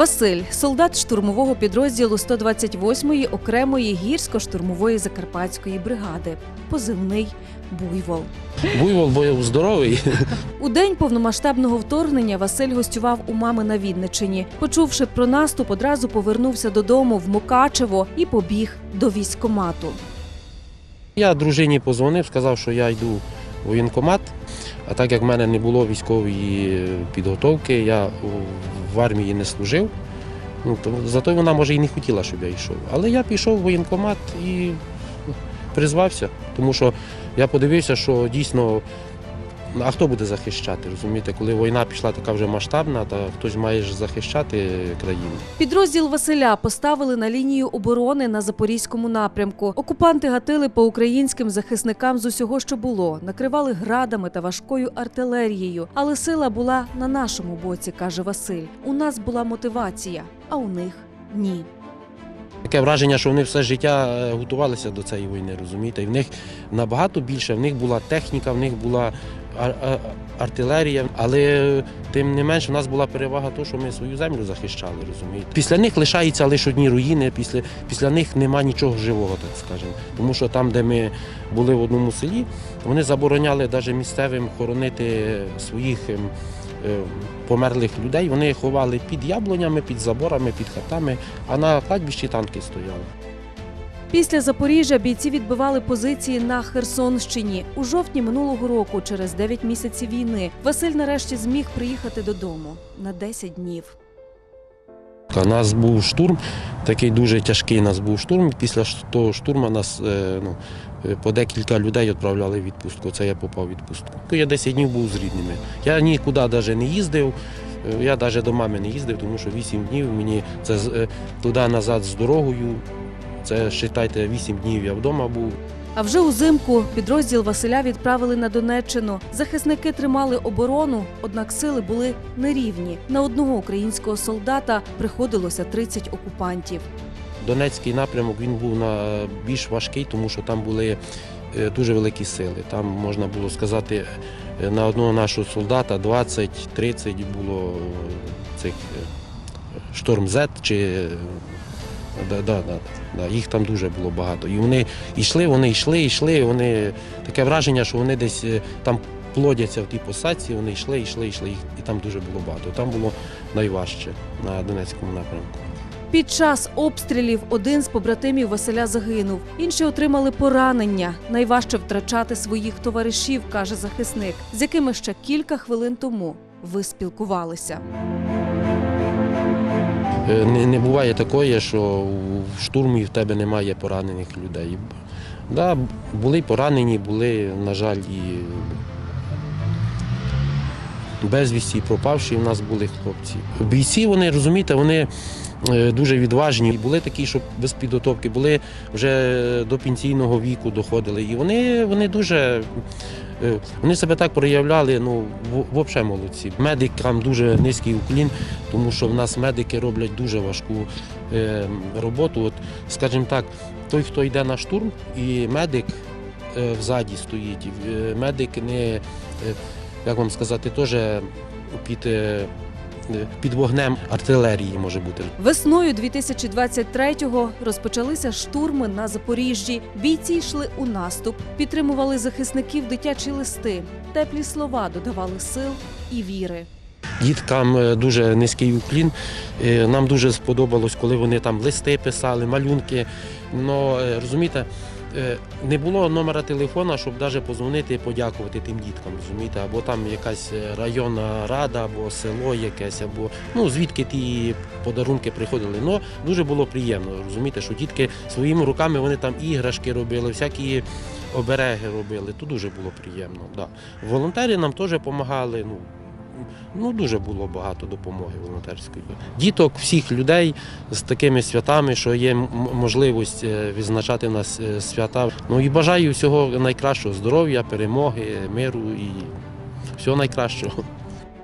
Василь, солдат штурмового підрозділу 128-ї окремої гірсько-штурмової закарпатської бригади. Позивний Буйвол. Буйвол був здоровий. У день повномасштабного вторгнення Василь гостював у мами на Вінничині. Почувши про наступ, одразу повернувся додому в Мукачево і побіг до військкомату. Я дружині позвонив, сказав, що я йду в воєнкомат. А так як в мене не було військової підготовки, я в армії не служив. Ну, то зато вона, може, і не хотіла, щоб я йшов. Але я пішов в воєнкомат і призвався, тому що я подивився, що дійсно. А хто буде захищати? Розумієте, коли війна пішла така вже масштабна, то хтось має ж захищати країну. Підрозділ Василя поставили на лінію оборони на запорізькому напрямку. Окупанти гатили по українським захисникам з усього, що було, накривали градами та важкою артилерією. Але сила була на нашому боці, каже Василь. У нас була мотивація, а у них ні. Таке враження, що вони все життя е, готувалися до цієї війни, розумієте? І в них набагато більше, в них була техніка, в них була артилерія, але тим не менше в нас була перевага того, що ми свою землю захищали, розумієте? Після них лишаються лише одні руїни, після, після них нема нічого живого, так скажемо. Тому що там, де ми були в одному селі, вони забороняли навіть місцевим хоронити своїх ем, е, померлих людей. Вони ховали під яблунями, під заборами, під хатами, а на кладбищі танки стояли. Після Запоріжжя бійці відбивали позиції на Херсонщині. У жовтні минулого року, через 9 місяців війни, Василь нарешті зміг приїхати додому на 10 днів. У нас був штурм, такий дуже тяжкий нас був штурм. Після того штурму нас е, ну, е, по декілька людей відправляли в відпустку. Це я попав в відпустку. Я 10 днів був з рідними. Я нікуди навіть не їздив. е, Я навіть до мами не їздив, тому що 8 днів мені це е, туди-назад з дорогою. Це вважайте, 8 днів я вдома був. А вже узимку підрозділ Василя відправили на Донеччину. Захисники тримали оборону, однак сили були нерівні. На одного українського солдата приходилося 30 окупантів. Донецький напрямок він був на більш важкий, тому що там були е, дуже великі сили. Там можна було сказати, е, на одного нашого солдата 20-30 було е, цих шторм Z чи да, да, да, да, їх там дуже було багато. І вони йшли, вони йшли, йшли. Вони таке враження, що вони десь е, там плодяться в тій посадці, вони йшли, йшли, йшли, їх- і там дуже було багато. Там було найважче на Донецькому напрямку. Під час обстрілів один з побратимів Василя загинув, інші отримали поранення. Найважче втрачати своїх товаришів, каже захисник, з якими ще кілька хвилин тому ви спілкувалися. Е, Не, не буває такої, що в штурмі в тебе немає поранених людей. Да, були поранені, були, на жаль, і безвісті, пропавші в нас були хлопці. Бійці, вони розумієте, вони е, дуже відважні. Були такі, що без підготовки, були вже до пенсійного віку доходили. І вони, вони дуже. Е, Вони себе так проявляли, ну, взагалі молодці. Медикам дуже низький уклін, тому що в нас медики роблять дуже важку е, роботу. От, скажімо так, той, хто йде на штурм, і медик е, взаді стоїть. Медик не, як вам сказати, теж під, під вогнем артилерії може бути. Весною 2023-го розпочалися штурми на Запоріжжі. Бійці йшли у наступ, підтримували захисників дитячі листи, теплі слова додавали сил і віри. Діткам е, дуже низький уклін. Е, Нам дуже сподобалось, коли вони там листи писали, малюнки. Но е, розумієте, не було номера телефона, щоб навіть позвонити і подякувати тим діткам, розумієте, або там якась е, районна рада, або село якесь, або ну звідки ті подарунки приходили. Ну дуже було приємно, розумієте, що дітки своїми руками вони там іграшки робили, всякі обереги робили. То дуже було приємно. Да. Волонтери нам теж допомагали. Ну, Ну, дуже було багато допомоги волонтерської. Діток, всіх людей з такими святами, що є можливість е, відзначати в нас е, свята. Ну і бажаю всього найкращого здоров'я, перемоги, миру і всього найкращого.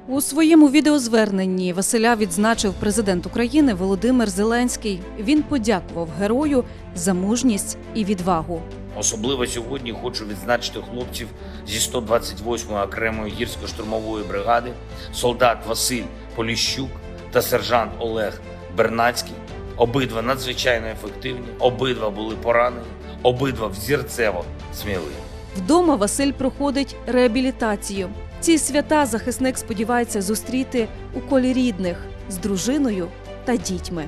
У своєму відеозверненні Василя відзначив президент України Володимир Зеленський. Він подякував герою за мужність і відвагу. Особливо сьогодні хочу відзначити хлопців зі 128-ї окремої гірсько-штурмової бригади, солдат Василь Поліщук та сержант Олег Бернацький. Обидва надзвичайно ефективні, обидва були поранені, обидва взірцево сміливі. Вдома Василь проходить реабілітацію. Ці свята захисник сподівається зустріти у колі рідних з дружиною та дітьми.